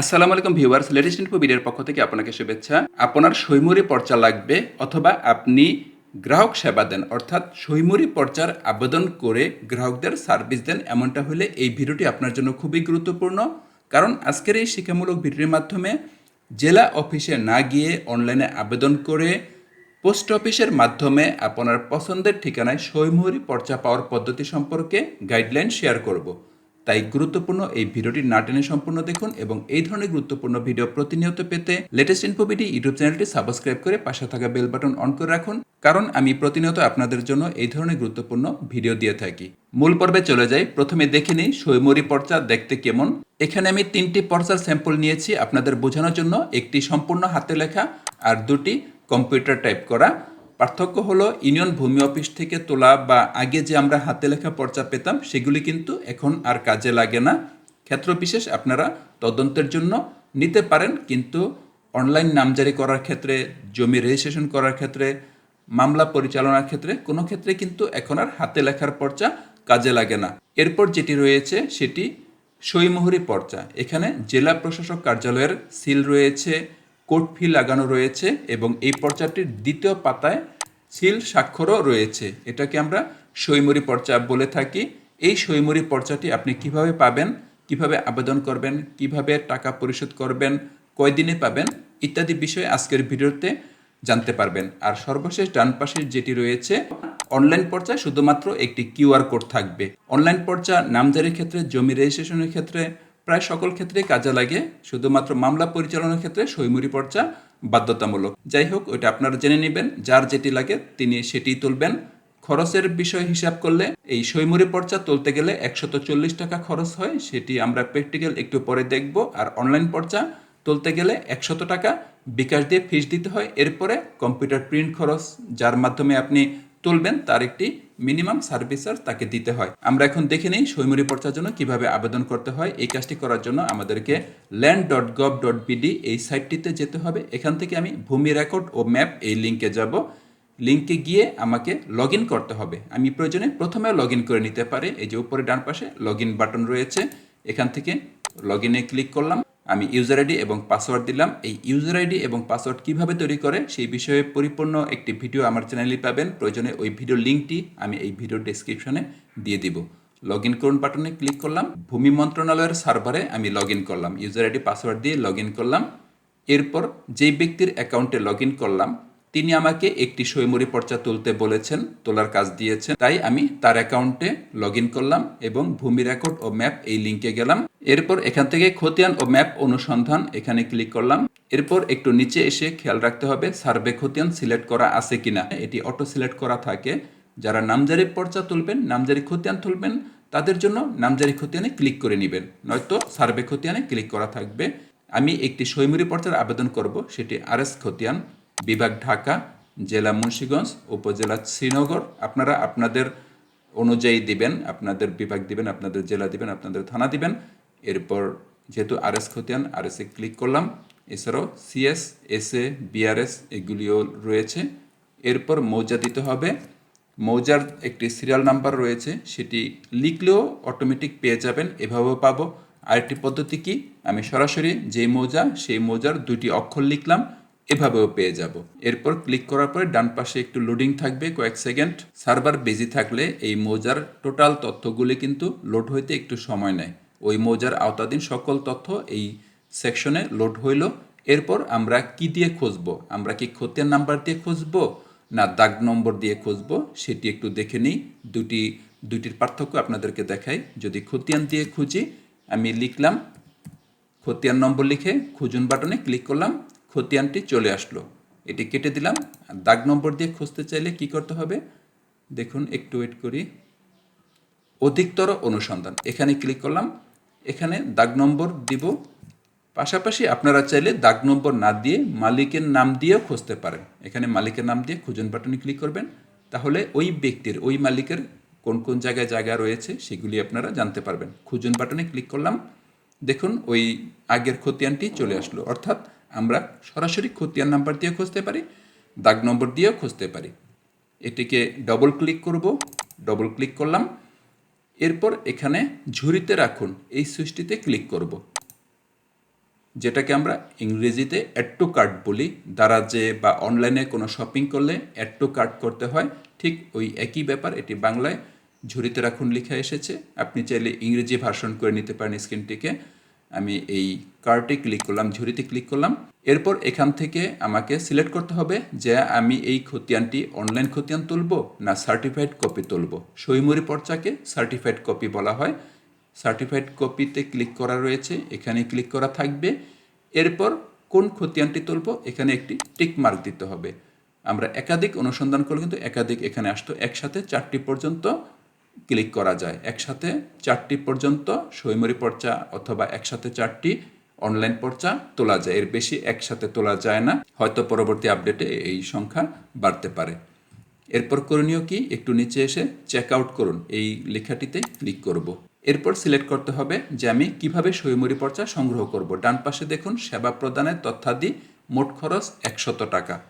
আসসালামু আলাইকুম viewers latest info ভিডিওর পক্ষ থেকে আপনাকে শুভেচ্ছা। আপনার সৈমুরি পর্চা লাগবে অথবা আপনি গ্রাহক সেবা দেন, অর্থাৎ সৈমুরি পর্চার আবেদন করে গ্রাহকদের সার্ভিস দেন, এমনটা হলে এই ভিডিওটি আপনার জন্য খুবই গুরুত্বপূর্ণ। কারণ আজকের এই শিক্ষামূলক ভিডিওর মাধ্যমে জেলা অফিসে না গিয়ে অনলাইনে আবেদন করে পোস্ট অফিসের মাধ্যমে আপনার পছন্দের ঠিকানায় সৈমুরি পর্চা পাওয়ার পদ্ধতি সম্পর্কে গাইডলাইন শেয়ার করব। তাই গুরুত্বপূর্ণ এই ভিডিওটি না টেনে সম্পূর্ণ দেখুন এবং এই ধরনের গুরুত্বপূর্ণ ভিডিও প্রতিনিয়ত পেতে লেটেস্ট ইনফোবিডি ইউটিউব চ্যানেলটি সাবস্ক্রাইব করে পাশে থাকা বেল বাটন অন করে রাখুন, কারণ আমি প্রতিনিয়ত আপনাদের জন্য এই ধরনের গুরুত্বপূর্ণ ভিডিও দিয়ে থাকি। মূল পর্বে চলে যাই, প্রথমে দেখে নিই সৈমরি পর্চা দেখতে কেমন। এখানে আমি তিনটি পর্চার স্যাম্পল নিয়েছি আপনাদের বোঝানোর জন্য, একটি সম্পূর্ণ হাতে লেখা আর দুটি কম্পিউটার টাইপ করা। পার্থক্য হলো ইউনিয়ন ভূমি অফিস থেকে তোলা বা আগে যে আমরা হাতে লেখা পর্চা পেতাম, সেগুলি কিন্তু এখন আর কাজে লাগে না। ক্ষেত্র বিশেষ আপনারা তদন্তের জন্য নিতে পারেন, কিন্তু অনলাইন নামজারি করার ক্ষেত্রে, জমি রেজিস্ট্রেশন করার ক্ষেত্রে, মামলা পরিচালনার ক্ষেত্রে, কোনো ক্ষেত্রে কিন্তু এখন আর হাতে লেখার পর্চা কাজে লাগে না। এরপর যেটি রয়েছে, সেটি সইমোহরি পর্চা। এখানে জেলা প্রশাসক কার্যালয়ের সিল রয়েছে কোর্ট ফি লাগানো রয়েছে এবং এই পর্চাটির দ্বিতীয় পাতায় সিল স্বাক্ষরও রয়েছে। এটাকে আমরা সৈমরি পর্চা বলে থাকি। এই সৈমরি পর্চাটি আপনি কীভাবে পাবেন, কীভাবে আবেদন করবেন, কীভাবে টাকা পরিশোধ করবেন, কয়দিনে পাবেন ইত্যাদি বিষয়ে আজকের ভিডিওতে জানতে পারবেন। আর সর্বশেষ ডান পাশে যেটি রয়েছে, অনলাইন পর্চায় শুধুমাত্র একটি কিউআর কোড থাকবে। অনলাইন পর্চা নামজারির ক্ষেত্রে, জমি রেজিস্ট্রেশনের ক্ষেত্রে প্রায় সকল ক্ষেত্রেই কাজে লাগে, শুধুমাত্র মামলা পরিচালনার ক্ষেত্রে সৈমুরি পর্চা বাধ্যতামূলক। যাই হোক, ওইটা আপনারা জেনে নেবেন, যার যেটি লাগে তিনি সেটি তুলবেন। খরচের বিষয় হিসাব করলে এই সৈমুরি পর্চা তুলতে গেলে একশত চল্লিশ টাকা খরচ হয়, সেটি আমরা প্র্যাকটিক্যাল একটু পরে দেখব। আর অনলাইন পর্চা তুলতে গেলে একশত টাকা বিকাশ দিয়ে ফিস দিতে হয়, এরপরে কম্পিউটার প্রিন্ট খরচ, যার মাধ্যমে আপনি তুলবেন, তার একটি মিনিমাম সার্ভিস চার্জ তাকে দিতে হয়। আমরা এখন দেখে নিই সৈমুরি পর্চার জন্য কীভাবে আবেদন করতে হয়। এই কাজটি করার জন্য আমাদেরকে land dot gov dot BD এই সাইটটিতে যেতে হবে। এখান থেকে আমি ভূমি রেকর্ড ও ম্যাপ এই লিঙ্কে যাব। লিঙ্কে গিয়ে আমাকে লগ করতে হবে। আমি প্রয়োজনে প্রথমে লগ করে নিতে পারি। এই যে উপরে ডান পাশে লগ বাটন রয়েছে। এখান থেকে লগ ইনে ক্লিক করলাম। আমি ইউজার আইডি এবং পাসওয়ার্ড দিলাম। এই ইউজার আইডি এবং পাসওয়ার্ড কীভাবে তৈরি করে সেই বিষয়ে পরিপূর্ণ একটি ভিডিও আমার চ্যানেলে পাবেন। প্রয়োজনে ওই ভিডিও লিঙ্কটি আমি এই ভিডিও ডেসক্রিপশনে দিয়ে দিব। লগ ইন করুন বাটনে ক্লিক করলাম। ভূমি মন্ত্রণালয়ের সার্ভারে আমি লগ ইন করলাম। ইউজার আইডি পাসওয়ার্ড দিয়ে লগ ইন করলাম। এরপর যেই ব্যক্তির অ্যাকাউন্টে লগ ইন করলাম তিনি আমাকে একটি সৈমরি পর্চা তুলতে বলেছেন, তোলার কাজ দিয়েছেন। তাই আমি তার অ্যাকাউন্টে লগ করলাম এবং ভূমি রেকর্ড ও ম্যাপ এই লিঙ্কে গেলাম। এরপর এখান থেকে খতিয়ান ও ম্যাপ অনুসন্ধান এখানে ক্লিক করলাম। এরপর একটু নিচে এসে খেয়াল রাখতে হবে, সার্ভে খতিয়ান সিলেক্ট করা আছে কিনা। এটি অটো সিলেক্ট করা থাকে। যারা নামজারি পর্চা তুলবেন, নামজারি খতিয়ান তুলবেন, তাদের জন্য নামজারি খতিয়ানে ক্লিক করে নেবেন। নয়তো সার্ভে খতিয়ানে ক্লিক করা থাকবে। আমি একটি সৈমুরি পর্চার আবেদন করব, সেটি আর এস খতিয়ান। বিভাগ ঢাকা, জেলা মুন্সীগঞ্জ, উপজেলা শ্রীনগর। আপনারা আপনাদের অনুযায়ী দিবেন, আপনাদের বিভাগ দিবেন, আপনাদের জেলা দিবেন, আপনাদের থানা দিবেন। এরপর যেহেতু আর এস খতিয়ান আর এসে ক্লিক করলাম। এছাড়াও সিএস এস এ বিআরএস এগুলিও রয়েছে। এরপর মৌজা দিতে হবে। মৌজার একটি সিরিয়াল নাম্বার রয়েছে। সেটি লিখলেও অটোমেটিক পেয়ে যাবেন। এভাবেও পাবো। আরেকটি পদ্ধতি কি? আমি সরাসরি যেই মৌজা, সেই মৌজার দুটি অক্ষর লিখলাম। এভাবেও পেয়ে যাব। এরপর ক্লিক করার পরে ডান পাশে একটু লোডিং থাকবে কয়েক সেকেন্ড সার্ভার বিজি থাকলে এই মৌজার টোটাল তথ্যগুলি কিন্তু লোড হইতে একটু সময় নেয়। ওই মৌজার আওতাধীন সকল তথ্য এই সেকশনে লোড হইল। এরপর আমরা কি দিয়ে খুঁজবো? আমরা কি খতিয়ান নাম্বার দিয়ে খুঁজবো? না দাগ নম্বর দিয়ে খুঁজবো? সেটি একটু দেখে নিই। দুটি দুটির পার্থক্য আপনাদেরকে দেখাই। যদি খতিয়ান দিয়ে খুঁজি, আমি লিখলাম, খতিয়ান নম্বর লিখে খুঁজুন বাটনে ক্লিক করলাম। খতিয়ানটি চলে আসলো। এটি কেটে দিলাম। দাগ নম্বর দিয়ে খুঁজতে চাইলে কি করতে হবে? দেখুন, একটু ওয়েট করি। অধিকতর অনুসন্ধান। এখানে ক্লিক করলাম। এখানে দাগ নম্বর দিব। পাশাপাশি আপনারা চাইলে দাগ নম্বর না দিয়ে মালিকের নাম দিয়েও খুঁজতে পারেন। এখানে মালিকের নাম দিয়ে খুঁজুন বাটনে ক্লিক করবেন। তাহলে ওই ব্যক্তির, ওই মালিকের কোন কোন জায়গায় জায়গা রয়েছে সেগুলি আপনারা জানতে পারবেন। খুঁজুন বাটনে ক্লিক করলাম। দেখুন, ওই আগের খতিয়ানটি চলে আসলো। অর্থাৎ আমরা সরাসরি খতিয়ান নাম্বার দিয়ে খুঁজতে পারি, দাগ নম্বর দিয়েও খুঁজতে পারি। এটিকে ডবল ক্লিক করব ডবল ক্লিক করলাম, এরপর এখানে ঝুড়িতে রাখুন, এই সুইচটিতে ক্লিক করব। যেটাকে আমরা ইংরেজিতে অ্যাড টু কার্ট বলি। দারাজে বা অনলাইনে কোনো শপিং করলে অ্যাড টু কার্ট করতে হয়। ঠিক ওই একই ব্যাপার, এটি বাংলায় ঝুড়িতে রাখুন লেখা এসেছে। আপনি চাইলে ইংরেজি ভার্সন করে নিতে পারেন স্ক্রিনটিকে আমি এই কার্টে ক্লিক করলাম, ঝুড়িতে ক্লিক করলাম। এরপর এখান থেকে আমাকে সিলেক্ট করতে হবে যে আমি এই খতিয়ানটি অনলাইন খতিয়ান তুলব না সার্টিফাইড কপি তুলব। সইমুরি পর্চাকে সার্টিফাইড কপি বলা হয়। সার্টিফাইড কপিতে ক্লিক করা রয়েছে, এখানে ক্লিক করা থাকবে। এরপর কোন খতিয়ানটি তুলব, এখানে একটি টিক মার্ক দিতে হবে। আমরা একাধিক অনুসন্ধান করলে কিন্তু একাধিক এখানে আসতো, একসাথে চারটি পর্যন্ত ক্লিক করা যায়। একসাথে চারটি পর্যন্ত সৈমরি পর্চা অথবা একসাথে চারটি অনলাইন পর্চা তোলা যায়। এর বেশি একসাথে তোলা যায় না। হয়তো পরবর্তী আপডেটে এই সংখ্যা বাড়তে পারে। এরপর করণীয় কি? একটু নিচে এসে চেক আউট করুন। এই লেখাটিতে ক্লিক করব। এরপর সিলেক্ট করতে হবে যে আমি কীভাবে সৈমরি পর্চা সংগ্রহ করব। ডান পাশে দেখুন, সেবা প্রদানের তথ্যাদি মোট খরচ একশত টাকা।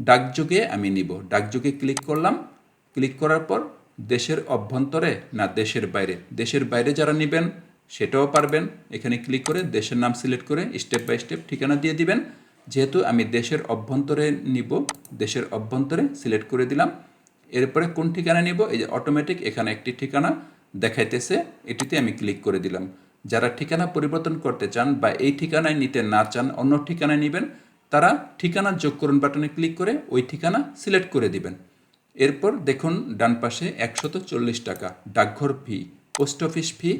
ডাকযোগে আমি নিব। ডাকযোগে ক্লিক করলাম। ক্লিক করার পর দেশের অভ্যন্তরে না দেশের বাইরে? দেশের বাইরে যারা নেবেন, সেটাও পারবেন। এখানে ক্লিক করে দেশের নাম সিলেক্ট করে স্টেপ বাই স্টেপ ঠিকানা দিয়ে দিবেন। যেহেতু আমি দেশের অভ্যন্তরে নিব, দেশের অভ্যন্তরে সিলেক্ট করে দিলাম। এরপরে কোন ঠিকানা নিব? এই যে অটোমেটিক এখানে একটি ঠিকানা দেখাইতেছে, এটিতে আমি ক্লিক করে দিলাম। যারা ঠিকানা পরিবর্তন করতে চান বা এই ঠিকানায় নিতে না চান, অন্য ঠিকানায় নেবেন, তারা ঠিকানা যোগ করুন বাটনে ক্লিক করে ওই ঠিকানা সিলেক্ট করে দিবেন। এরপর দেখুন ডান পাশে একশত চল্লিশ টাকা ডাকঘর ফি, পোস্ট অফিস ফি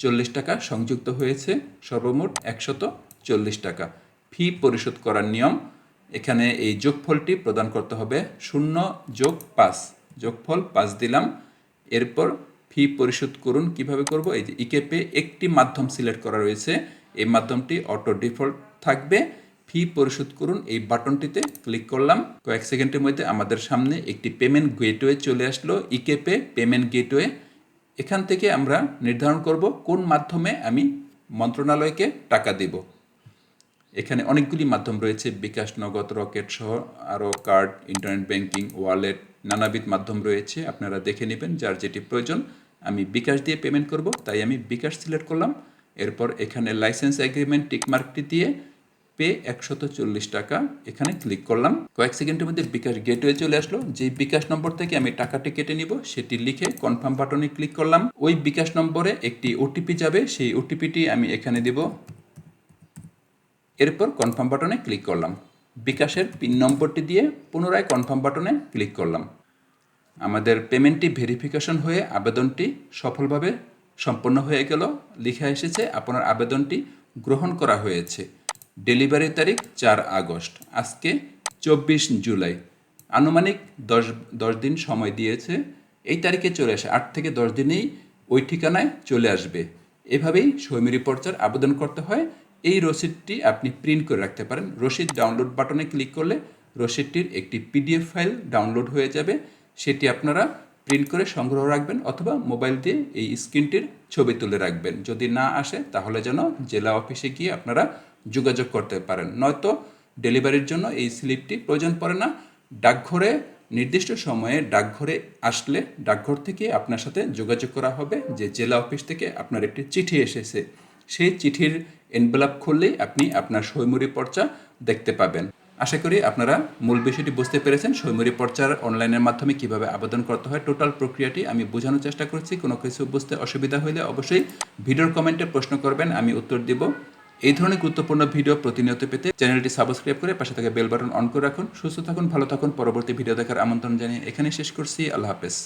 চল্লিশ টাকা সংযুক্ত হয়েছে, সর্বমোট একশত চল্লিশ টাকা। ফি পরিশোধ করার নিয়ম, এখানে এই যোগফলটি প্রদান করতে হবে শূন্য যোগ পাঁচ, যোগফল পাঁচ দিলাম। এরপর ফি পরিশোধ করুন, কীভাবে করব? এই যে ইকেপে একটি মাধ্যম সিলেক্ট করা রয়েছে, এই মাধ্যমটি অটো ডিফল্ট থাকবে। ফি পরিশোধ করুন এই বাটনটিতে ক্লিক করলাম। কয়েক সেকেন্ডের মধ্যে আমাদের সামনে একটি পেমেন্ট গেটওয়ে চলে আসলো ইকেপে পেমেন্ট গেটওয়ে এখান থেকে আমরা নির্ধারণ করব কোন মাধ্যমে আমি মন্ত্রণালয়কে টাকা দেব। এখানে অনেকগুলি মাধ্যম রয়েছে, বিকাশ, নগদ, রকেট সহ আরও কার্ড ইন্টারনেট ব্যাংকিং ওয়ালেট নানাবিধ মাধ্যম রয়েছে, আপনারা দেখে নেবেন যার যেটি প্রয়োজন। আমি বিকাশ দিয়ে পেমেন্ট করব, তাই আমি বিকাশ সিলেক্ট করলাম। এরপর এখানে লাইসেন্স এগ্রিমেন্ট টিকমার্কটি দিয়ে পে একশত চল্লিশ টাকা। এখানে ক্লিক করলাম। কয়েক সেকেন্ডের মধ্যে বিকাশ গেটওয়ে চলে আসলো। যেই বিকাশ নম্বর থেকে আমি টাকাটি কেটে নিব, সেটি লিখে কনফার্ম বাটনে ক্লিক করলাম। ওই বিকাশ নম্বরে একটি ওটিপি যাবে। সেই ওটিপিটি আমি এখানে দিব। এরপর কনফার্ম বাটনে ক্লিক করলাম। বিকাশের পিন নম্বরটি দিয়ে পুনরায় কনফার্ম বাটনে ক্লিক করলাম। আমাদের পেমেন্টটি ভেরিফিকেশন হয়ে আবেদনটি সফলভাবে সম্পন্ন হয়ে গেল। লেখা এসেছে, আপনার আবেদনটি গ্রহণ করা হয়েছে। ডেলিভারি তারিখ চার আগস্ট। আজকে চব্বিশ জুলাই। আনুমানিক দশ দশ দিন সময় দিয়েছে। এই তারিখে চলে আসে। আট থেকে দশ দিনেই ওই ঠিকানায় চলে আসবে। এভাবেই সৈমিরি পর্চার আবেদন করতে হয়। এই রসিদটি আপনি প্রিন্ট করে রাখতে পারেন। রসিদ ডাউনলোড বাটনে ক্লিক করলে রসিদটির একটি পিডিএফ ফাইল ডাউনলোড হয়ে যাবে। সেটি আপনারা প্রিন্ট করে সংগ্রহ রাখবেন অথবা মোবাইল দিয়ে এই স্ক্রিনটির ছবি তুলে রাখবেন। যদি না আসে, তাহলে যেন জেলা অফিসে গিয়ে আপনারা যোগাযোগ করতে পারেন। নয়তো ডেলিভারির জন্য এই স্লিপটি প্রয়োজন পড়ে না। ডাকঘরে, নির্দিষ্ট সময়ে ডাকঘরে আসলে ডাকঘর থেকে আপনার সাথে যোগাযোগ করা হবে। যে জেলা অফিস থেকে আপনার একটি চিঠি এসেছে, সেই চিঠির এনভেলাপ খুললেই আপনি আপনার সৈমুরি পর্চা দেখতে পাবেন। আশা করি আপনারা মূল বিষয়টি বুঝতে পেরেছেন। সৈমুরি পর্চার অনলাইনের মাধ্যমে কীভাবে আবেদন করতে হয়, টোটাল প্রক্রিয়াটি আমি বোঝানোর চেষ্টা করছি। কোনো কিছু বুঝতে অসুবিধা হলে অবশ্যই ভিডিওর কমেন্টে প্রশ্ন করবেন, আমি উত্তর দিব। এই ধরনের গুরুত্বপূর্ণ ভিডিও প্রতিনিয়ত পেতে চ্যানেলটি সাবস্ক্রাইব করে পাশে থাকা বেল বাটন অন করে রাখুন। সুস্থ থাকুন, ভালো থাকুন। পরবর্তী ভিডিও দেখার আমন্ত্রণ জানিয়ে এখানে শেষ করছি। আল্লাহ হাফেজ।